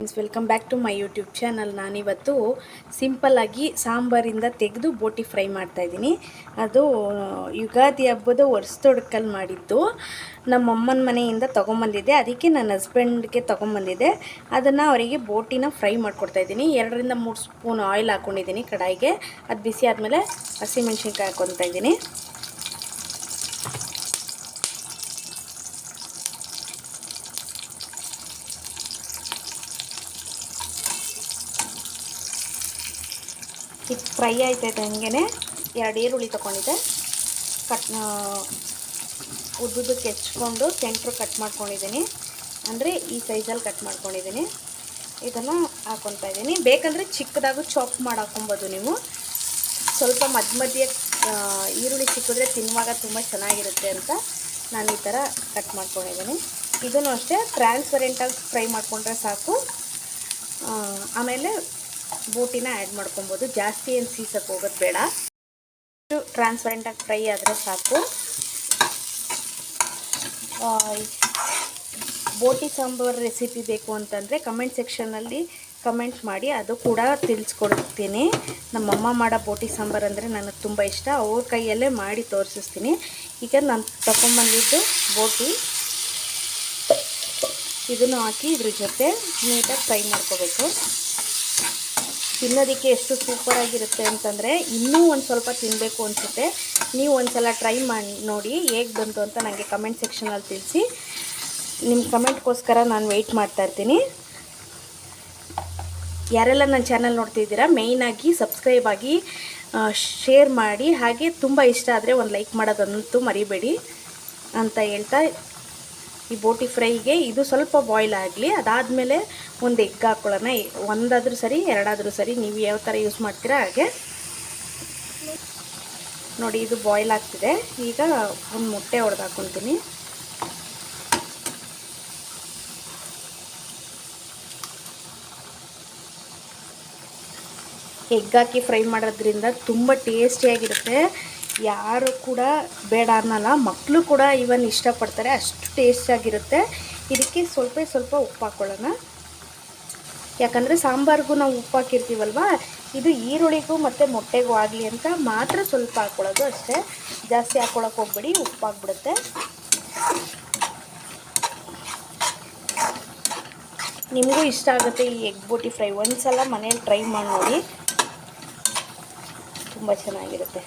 Friends welcome back to my YouTube channel ನಾನಿವತ್ತು ಸಿಂಪಲ್ಲಾಗಿ ಸಾಂಬಾರಿಂದ ತೆಗೆದು ಬೋಟಿ ಫ್ರೈ ಮಾಡ್ತಾ ಇದ್ದೀನಿ. ಅದು ಯುಗಾದಿ ಹಬ್ಬದ ಒರೆಸ್ತೊಡ್ಕಲ್ಲಿ ಮಾಡಿದ್ದು. ನಮ್ಮ ಅಮ್ಮನ ಮನೆಯಿಂದ ತೊಗೊಂಬಂದಿದ್ದೆ. ಅದಕ್ಕೆ ನನ್ನ ಹಸ್ಬೆಂಡ್ಗೆ ತೊಗೊಂಬಂದಿದ್ದೆ. ಅದನ್ನು ಅವರಿಗೆ ಬೋಟಿನ ಫ್ರೈ ಮಾಡ್ಕೊಡ್ತಾ ಇದ್ದೀನಿ. ಎರಡರಿಂದ ಮೂರು ಸ್ಪೂನ್ ಆಯಿಲ್ ಹಾಕ್ಕೊಂಡಿದ್ದೀನಿ ಕಡಾಯಿಗೆ. ಅದು ಬಿಸಿ ಆದಮೇಲೆ ಹಸಿಮೆಣ್ಸಿನ್ಕಾಯಿ ಹಾಕ್ಕೊತಾ ಇದ್ದೀನಿ. ಇದು ಫ್ರೈ ಆಯ್ತೈತೆ ಹಂಗೆ ಎರಡು ಈರುಳ್ಳಿ ತೊಗೊಂಡಿದ್ದೆ. ಕಟ್ ಉದ್ದುದಕ್ಕೆ ಹೆಚ್ಕೊಂಡು ಸೆಂಟ್ರು ಕಟ್ ಮಾಡ್ಕೊಂಡಿದ್ದೀನಿ. ಅಂದರೆ ಈ ಸೈಜಲ್ಲಿ ಕಟ್ ಮಾಡ್ಕೊಂಡಿದ್ದೀನಿ. ಇದನ್ನು ಹಾಕೊತಾ ಇದ್ದೀನಿ. ಬೇಕಂದರೆ ಚಿಕ್ಕದಾಗೂ ಚಾಪ್ ಮಾಡಿ ಹಾಕೊಬೋದು ನೀವು. ಸ್ವಲ್ಪ ಮಧ್ಯ ಮಧ್ಯೆ ಈರುಳ್ಳಿ ಸಿಕ್ಕಿದ್ರೆ ತಿನ್ನುವಾಗ ತುಂಬ ಚೆನ್ನಾಗಿರುತ್ತೆ ಅಂತ ನಾನು ಈ ಥರ ಕಟ್ ಮಾಡ್ಕೊಂಡಿದ್ದೀನಿ. ಇದನ್ನು ಅಷ್ಟೇ ಟ್ರಾನ್ಸ್ಪರೆಂಟಾಗಿ ಫ್ರೈ ಮಾಡಿಕೊಂಡ್ರೆ ಸಾಕು. ಆಮೇಲೆ ಬೋಟಿನ ಆ್ಯಡ್ ಮಾಡ್ಕೊಬೋದು. ಜಾಸ್ತಿ ಏನು ಸೀಸಕ್ಕೆ ಹೋಗೋದು ಬೇಡ. ಟ್ರಾನ್ಸ್ಪರೆಂಟಾಗಿ ಫ್ರೈ ಆದರೆ ಸಾಕು. ಬೋಟಿ ಸಾಂಬಾರ್ ರೆಸಿಪಿ ಬೇಕು ಅಂತಂದರೆ ಕಮೆಂಟ್ ಸೆಕ್ಷನಲ್ಲಿ ಕಮೆಂಟ್ ಮಾಡಿ, ಅದು ಕೂಡ ತಿಳಿಸ್ಕೊಡ್ತೀನಿ. ನಮ್ಮಮ್ಮ ಮಾಡೋ ಬೋಟಿ ಸಾಂಬಾರ್ ಅಂದರೆ ನನಗೆ ತುಂಬ ಇಷ್ಟ. ಅವ್ರ ಕೈಯಲ್ಲೇ ಮಾಡಿ ತೋರಿಸ್ತೀನಿ ಈಗ ನಾನು ತಗೊಂಬಂದಿದ್ದು ಬೋಟಿ. ಇದನ್ನು ಹಾಕಿ ಇದ್ರ ಜೊತೆ ನೀಟಾಗಿ ಫ್ರೈ ಮಾಡ್ಕೋಬೇಕು. ತಿನ್ನೋದಕ್ಕೆ ಎಷ್ಟು ಸೂಪರಾಗಿರುತ್ತೆ ಅಂತಂದರೆ ಇನ್ನೂ ಒಂದು ಸ್ವಲ್ಪ ತಿನ್ನಬೇಕು ಅನಿಸುತ್ತೆ. ನೀವು ಒಂದು ಸಲ ಟ್ರೈ ಮಾಡಿ, ನೋಡಿ ಹೇಗೆ ಬಂತು ಅಂತ ನನಗೆ ಕಮೆಂಟ್ ಸೆಕ್ಷನಲ್ಲಿ ತಿಳಿಸಿ. ನಿಮ್ಮ ಕಮೆಂಟ್ಗೋಸ್ಕರ ನಾನು ವೆಯ್ಟ್ ಮಾಡ್ತಾ ಇರ್ತೀನಿ. ಯಾರೆಲ್ಲ ನನ್ನ ಚಾನಲ್ ನೋಡ್ತಿದ್ದೀರಾ ಮೇಯ್ನಾಗಿ ಸಬ್ಸ್ಕ್ರೈಬ್ ಆಗಿ ಶೇರ್ ಮಾಡಿ. ಹಾಗೆ ತುಂಬ ಇಷ್ಟ ಆದರೆ ಒಂದು ಲೈಕ್ ಮಾಡೋದಂತೂ ಮರಿಬೇಡಿ ಅಂತ ಹೇಳ್ತಾ ಈ ಬೋಟಿ ಫ್ರೈಗೆ ಇದು ಸ್ವಲ್ಪ ಬಾಯ್ಲ್ ಆಗಲಿ, ಅದಾದಮೇಲೆ ಒಂದು ಎಗ್ ಹಾಕ್ಕೊಳ್ಳೋಣ ಒಂದಾದರೂ ಸರಿ, ಎರಡಾದರೂ ಸರಿ, ನೀವು ಯಾವ ಥರ ಯೂಸ್ ಮಾಡ್ತೀರಾ ಹಾಗೆ. ನೋಡಿ, ಇದು ಬಾಯ್ಲ್ ಆಗ್ತಿದೆ. ಈಗ ಒಂದು ಮೊಟ್ಟೆ ಹೊಡೆದು ಹಾಕ್ಕೊತೀನಿ ಎಗ್ ಹಾಕಿ ಫ್ರೈ ಮಾಡೋದ್ರಿಂದ ತುಂಬ ಟೇಸ್ಟಿಯಾಗಿರುತ್ತೆ ಯಾರು ಕೂಡ ಬೇಡ ಅನ್ನಲ್ಲ ಮಕ್ಕಳು ಕೂಡ ಇವನ್ ಇಷ್ಟಪಡ್ತಾರೆ, ಅಷ್ಟು ಟೇಸ್ಟಿಯಾಗಿರುತ್ತೆ ಇದಕ್ಕೆ ಸ್ವಲ್ಪ ಸ್ವಲ್ಪ ಉಪ್ಪು ಹಾಕ್ಕೊಳ್ಳೋಣ ಯಾಕಂದರೆ ಸಾಂಬಾರಿಗೂ ನಾವು ಉಪ್ಪು ಹಾಕಿರ್ತೀವಲ್ವ? ಇದು ಈರುಳ್ಳಿಗೂ ಮತ್ತು ಮೊಟ್ಟೆಗೂ ಆಗಲಿ ಅಂತ ಮಾತ್ರ ಸ್ವಲ್ಪ ಹಾಕ್ಕೊಳ್ಳೋದು ಅಷ್ಟೇ. ಜಾಸ್ತಿ ಹಾಕ್ಕೊಳಕ್ಕೆ ಹೋಗ್ಬೇಡಿ, ಉಪ್ಪು ಹಾಕ್ಬಿಡುತ್ತೆ ನಿಮಗೂ ಇಷ್ಟ ಆಗುತ್ತೆ ಈ ಎಗ್ ಬೋಟಿ ಫ್ರೈ ಒಂದು ಸಲ ಮನೇಲಿ ಟ್ರೈ ಮಾಡಿ ನೋಡಿ. ತುಂಬ ಚೆನ್ನಾಗಿರುತ್ತೆ.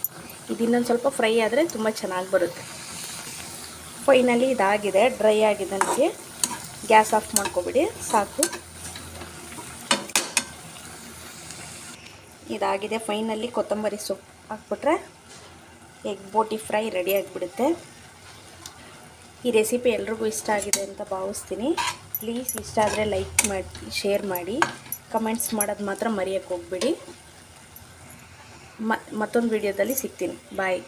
ಇದು ಇನ್ನೊಂದು ಸ್ವಲ್ಪ ಫ್ರೈ ಆದರೆ ತುಂಬ ಚೆನ್ನಾಗಿ ಬರುತ್ತೆ. ಫೈನಲಿ ಇದಾಗಿದೆ, ಡ್ರೈ ಆಗಿದೆ ನನಗೆ ಗ್ಯಾಸ್ ಆಫ್ ಮಾಡ್ಕೊಬಿಡಿ, ಸಾಕು. ಇದಾಗಿದೆ ಫೈನಲ್ಲಿ ಕೊತ್ತಂಬರಿ ಸೊಪ್ಪು ಹಾಕ್ಬಿಟ್ರೆ ಎಗ್ ಬೋಟಿ ಫ್ರೈ ರೆಡಿ ಆಗಿಬಿಡುತ್ತೆ. ಈ ರೆಸಿಪಿ ಎಲ್ರಿಗೂ ಇಷ್ಟ ಆಗಿದೆ ಅಂತ ಭಾವಿಸ್ತೀನಿ. ಪ್ಲೀಸ್ ಇಷ್ಟ ಆದರೆ ಲೈಕ್ ಮಾಡಿ, ಶೇರ್ ಮಾಡಿ. ಕಮೆಂಟ್ಸ್ ಮಾಡೋದು ಮಾತ್ರ ಮರೆಯೋಕ್ಕೆ ಹೋಗ್ಬೇಡಿ. ಮತ್ತೊಂದು ವಿಡಿಯೋದಲ್ಲಿ ಸಿಗ್ತೀನಿ. ಬಾಯ್